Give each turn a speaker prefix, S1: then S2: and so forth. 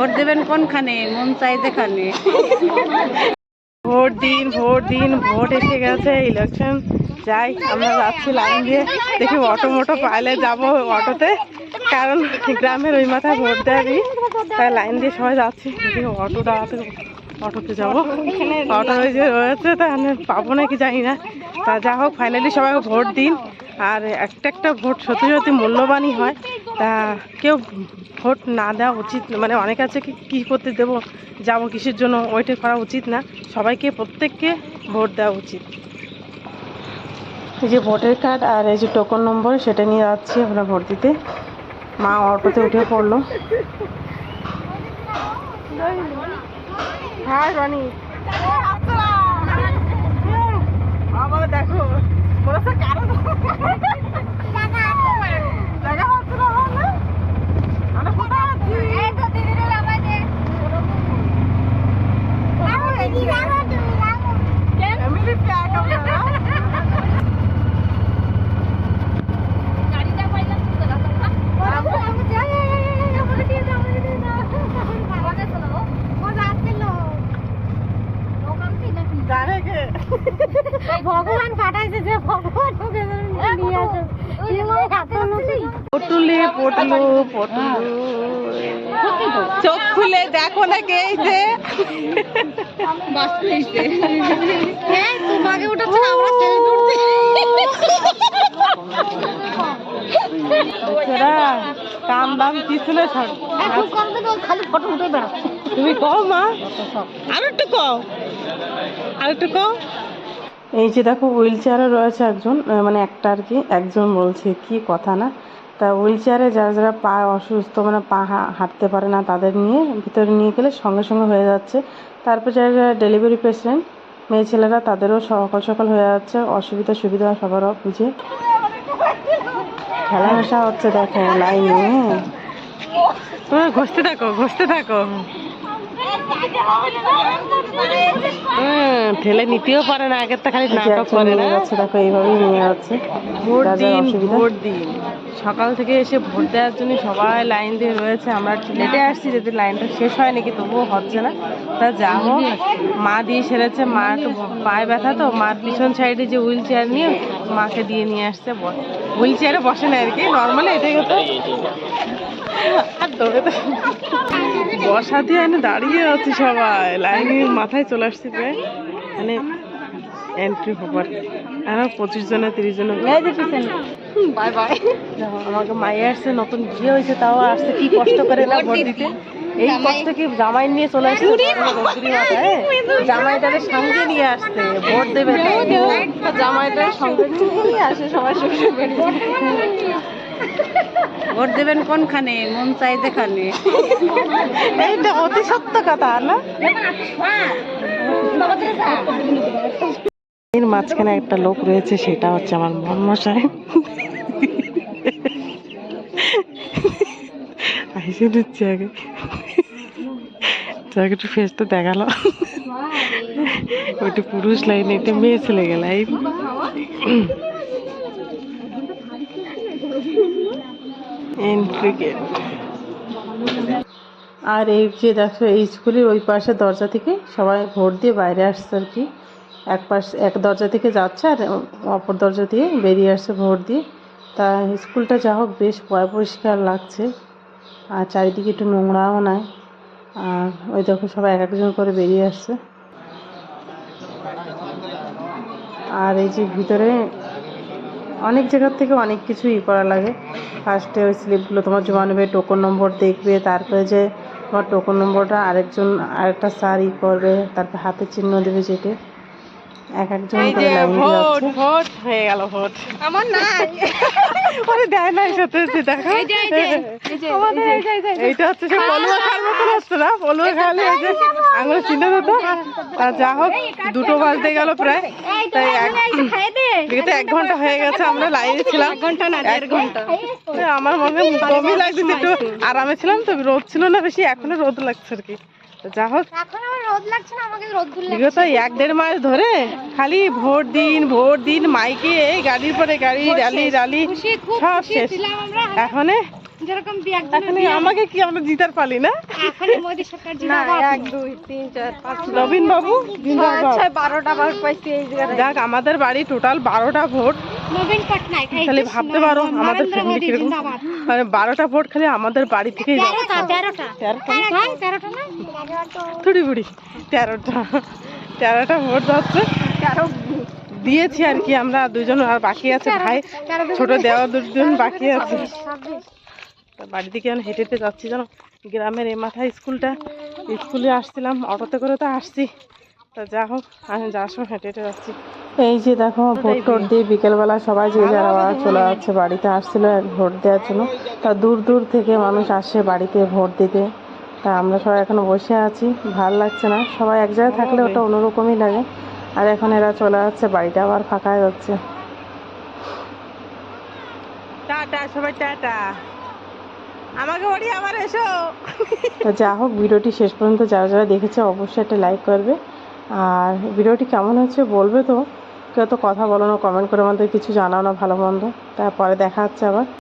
S1: Vote দেবেন কোনখানে? মন চাই যেখানে।
S2: ভোট দিন ভোট দিন, ভোট এসে গেছে ইলেকশন যাই, আমরা যাচ্ছি লাইন দিয়ে। দেখি অটো মোটো পাইলে যাব অটোতে। কারণ গ্রামের ওই মাথায় ভোট দেয়নি। তাই লাইন দিয়ে সবাই যাচ্ছি। দেখি অটো দাঁড়াতে অটোতে যাব। অটো ওই যে রয়েছে, তা পাবো নাকি জানি না। তা যা হোক ফাইনালি সবাই ভোট দিন। আর একটা একটা ভোট সত্যি সত্যি মূল্যবানই হয়। তা কেউ ভোট না দেওয়া উচিত মানে অনেক আছে কি কী করতে দেবো যাব কিসের জন্য ওইটা করা উচিত না। সবাইকে প্রত্যেককে ভোট দেওয়া উচিত। এই যে ভোটের কার্ড আর এই যে টোকন নম্বর সেটা নিয়ে যাচ্ছি আমরা ভোট দিতে। মা অটোতে উঠে পড়ল। হ্যাঁ রনি। আবার দেখো বলেছে কারণ দেখা হচ্ছে না আমার না? আমরা কোথায় আছি? এমনি প্যাক আমরা জানে কে
S3: ভগবান পাঠাইছে যে ভগবান নিয়ে আসো।
S2: পটুলি পটলু পটলু। চোখ খুলে দেখো না কে
S3: তোমাকে উঠাচ্ছে আমরা
S2: তোরা কাম দাম কিছু না
S3: কম ওই খালি ফটো উঠে বেড়াচ্ছে।
S2: তুমি কও মা। আর একটু কও। আর একটু কও। এই যে দেখো হুইল চেয়ারে রয়েছে একজন মানে একটা আর কি একজন বলছে কি কথা না? তা হুইল চেয়ারে যারা যারা পা অসুস্থ মানে পা হা- হাঁটতে পারে না তাদের নিয়ে ভিতরে নিয়ে গেলে সঙ্গে সঙ্গে হয়ে যাচ্ছে। তারপর যারা যারা ডেলিভারি পেশেন্ট মেয়ে ছেলেরা তাদেরও সকাল সকাল হয়ে যাচ্ছে অসুবিধা সুবিধা সবারও বুঝে খেলা মেশা হচ্ছে দেখো লাইনে তুমি ঘষতে থাকো ঘষতে থাকো। ঠেলে নিতেও পারে না আগের তো খালি নাটক করে না। যাচ্ছে দেখো এইভাবেই নিয়ে যাচ্ছে ভোট দিন ভোট দিন। সকাল থেকে এসে ভোট দেওয়ার জন্য সবাই লাইন দিয়ে রয়েছে আমরা লেটে আসছি যদি লাইনটা শেষ হয় নাকি তবুও হচ্ছে না। তা যা হোক মা দিয়ে সেরেছে মা একটু পায়ে ব্যথা তো মার পিছন সাইডে যে হুইল চেয়ার নিয়ে মাকে দিয়ে নিয়ে আসছে হুইল চেয়ারে বসে না আর কি নর্মালি এটাই হতো। আর দৌড়ে তো বসা দিয়ে এনে দাঁড়িয়ে আছি সবাই লাইনের মাথায় চলে আসছি প্রায় মানে এন্ট্রি হবার। আর পঁচিশ জনে তিরিশ জনে। বাই বাই আমাকে মায়ে আসছে নতুন বিয়ে হয়েছে তাও আসছে কি কষ্ট করে না ভোট দিতে। এই কষ্ট কি জামাই নিয়ে চলে আসছে? জামাইটারে সঙ্গে নিয়ে আসছে। ভোট দেবে জামাইটার সঙ্গে নিয়ে আসে সবাই সঙ্গে
S1: ভোট দেবেন কোনখানে? মন চাই যেখানে।
S2: এইটা অতি সত্য কথা, না? এর মাঝখানে একটা লোক রয়েছে, সেটা হচ্ছে আমার মন মশাই আইসে দিচ্ছি আগে। যাকে একটু ফেসটা দেখাল। ওইটা পুরুষ লাইন এটা মেয়ে ছেলে গেল। এই এন্ট্রি গেট আর এই যে দেখো, এই স্কুলের ওই পাশে দরজা থেকে সবাই ভোট দিয়ে বাইরে আসছে আর কি। এক পাশ, এক দরজা থেকে যাচ্ছে আর অপর দরজা দিয়ে বেরিয়ে আসছে ভোট দিয়ে। তা স্কুলটা যা হোক, বেশ পরিষ্কার লাগছে। আর চারিদিকে একটু নোংরাও নাই। আর ওই দেখো, সবাই এক একজন করে বেরিয়ে আসছে। আর এই যে ভিতরে অনেক জায়গার থেকে অনেক কিছু ই করা লাগে। ফার্স্টে ওই স্লিপগুলো তোমার জমা নেবে টোকন নম্বর দেখবে, তারপরে যে তোমার টোকন নম্বরটা আরেকজন, আরেকটা স্যার ই করবে, তারপর হাতে চিহ্ন দেবে যেটা এক একজন করে লাইন দিয়ে ভোট হয়ে গেল ভোট।
S3: আমার নাই।
S2: ওরে দেয় দেখো আমাদের এইটা হচ্ছে সে পলুয়া খাওয়ার হচ্ছে না? পলুয়া খাওয়ালে যে আঙুল চিহ্ন দিত। তা যা হোক দুটো বাজতে গেল প্রায়। তাই এক এক ঘণ্টা হয়ে গেছে আমরা লাইনে ছিলাম। ঘণ্টা না দেড় ঘণ্টা। আমার মনে কমই লাগছে একটু আরামে ছিলাম তো রোদ ছিল না বেশি এখনও রোদ লাগছে আর কি। যা হোক।
S3: এখন আমার রোদ লাগছে না আমাকে রোদ দূর
S2: বিগত এক দেড় মাস ধরে খালি ভোট দিন ভোট দিন মাইকে গাড়ির পরে গাড়ি সব শেষ। এখন
S3: যেরকম
S4: আমাকে কি আমরা জিতার পালি না?
S3: এখন মোদি সরকার জিন্দাবাদ। এক দুই তিন চার পাঁচ
S4: নবীন বাবু।
S3: বারোটা বার পাইছি এই জায়গায়।
S4: যাক আমাদের বাড়ি টোটাল বারোটা ভোট।
S3: নবীন পটনায়ক
S4: খালি ভাবতে পারো আমাদের ফ্যামিলি কীরকম? মানে বারোটা ভোট খালি আমাদের বাড়ি থেকেই
S3: তেরোটা তেরোটা।
S4: তেরোটা?
S3: না?
S4: থুড়ি বুড়ি তেরোটা। তেরোটা ভোট যাচ্ছে। দিয়েছি আর কি আমরা দুজন আর বাকি আছে ভাই। ছোট দেওয়া দুজন বাকি আছে। বাড়ি থেকে এখন হেঁটে হেঁটে যাচ্ছি জানো? গ্রামের এই মাথায় স্কুলটা। স্কুলে আসছিলাম অটোতে করে তো আসছি। তা যা হোক আমি যাওয়ার সময় হেঁটে হেঁটে যাচ্ছি। এই যে দেখো ভোট টোট দিয়ে বিকেলবেলা সবাই যে যারা চলে যাচ্ছে বাড়িতে আসছিল ভোট দেওয়ার জন্য। তা দূর দূর থেকে মানুষ আসে বাড়িতে ভোট দিতে। তা আমরা সবাই এখন বসে আছি ভালো লাগছে না। সবাই এক জায়গায় থাকলে ওটা অন্যরকমই লাগে। আর এখন এরা চলে যাচ্ছে বাড়িটা আবার ফাঁকা যাচ্ছে। টাটা সবাই টাটা। আমাকে ওড়ি আবার এসো। তো যা হোক, ভিডিওটি শেষ পর্যন্ত যারা যারা দেখেছে অবশ্যই একটা লাইক করবে। আর ভিডিওটি কেমন হয়েছে বলবে তো। কেউ তো কথা বলো না কমেন্ট করে আমাদের কিছু জানাও না ভালো মন্দ। তারপরে দেখা হচ্ছে আবার।